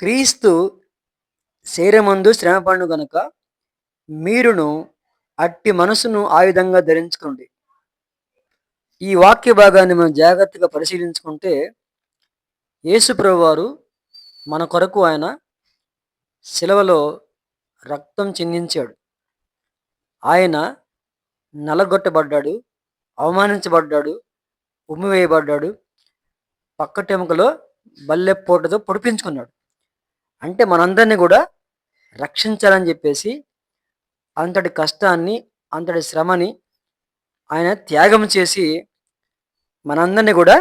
క్రీస్తు శరీరమందు శ్రమపడును గనుక మీరును అట్టి మనసును ఆయుధంగా ధరించుకోండి. ఈ వాక్య భాగాన్ని మనం జాగ్రత్తగా పరిశీలించుకుంటే యేసుప్రభు వారు మన కొరకు ఆయన శిలవలో రక్తం చిందించాడు. ఆయన నలగొట్టబడ్డాడు అవమానించబడ్డాడు ఉమ్మివేయబడ్డాడు పక్కటెముకలో బల్లెపోటుతో పొడిపించుకున్నాడు. అంటే మనందరినీ కూడా రక్షించాలని చెప్పేసి అంతటి కష్టాన్ని అంతటి శ్రమని ఆయన త్యాగం చేసి మనందరినీ కూడా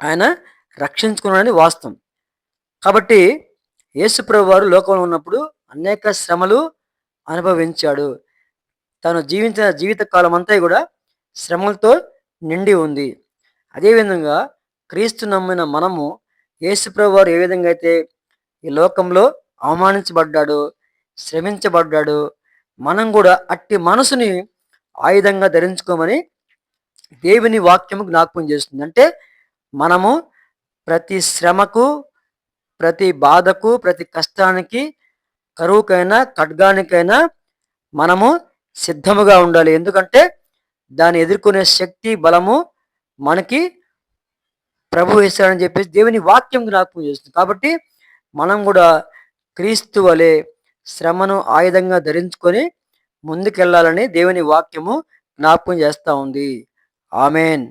ఆయన రక్షించుకున్నాడని వాస్తవం. కాబట్టి యేసుప్రభు వారు లోకంలో ఉన్నప్పుడు అనేక శ్రమలు అనుభవించాడు. తను జీవించిన జీవిత కాలం అంతా కూడా శ్రమలతో నిండి ఉంది. అదేవిధంగా క్రీస్తు నమ్మిన మనము యేసుప్రభు వారు ఏ విధంగా అయితే ఈ లోకంలో అవమానించబడ్డాడు శ్రమించబడ్డాడు. మనం కూడా అట్టి మనసుని ఆయుధంగా ధరించుకోమని దేవుని వాక్యము జ్ఞాపకం చేస్తుంది. అంటే మనము ప్రతి శ్రమకు ప్రతి బాధకు ప్రతి కష్టానికి కరువుకైనా ఖడ్గానికైనా మనము సిద్ధముగా ఉండాలి. ఎందుకంటే దాన్ని ఎదుర్కొనే శక్తి బలము మనకి ప్రభు ఇస్తాడని చెప్పేసి దేవుని వాక్యం జ్ఞాపకం చేస్తుంది. కాబట్టి మనం కూడా క్రీస్తు వలె శ్రమను ఆయుధంగా ధరించుకొని ముందుకెళ్ళాలని దేవుని వాక్యము జ్ఞాపకం చేస్తూ ఉంది. ఆమెన్.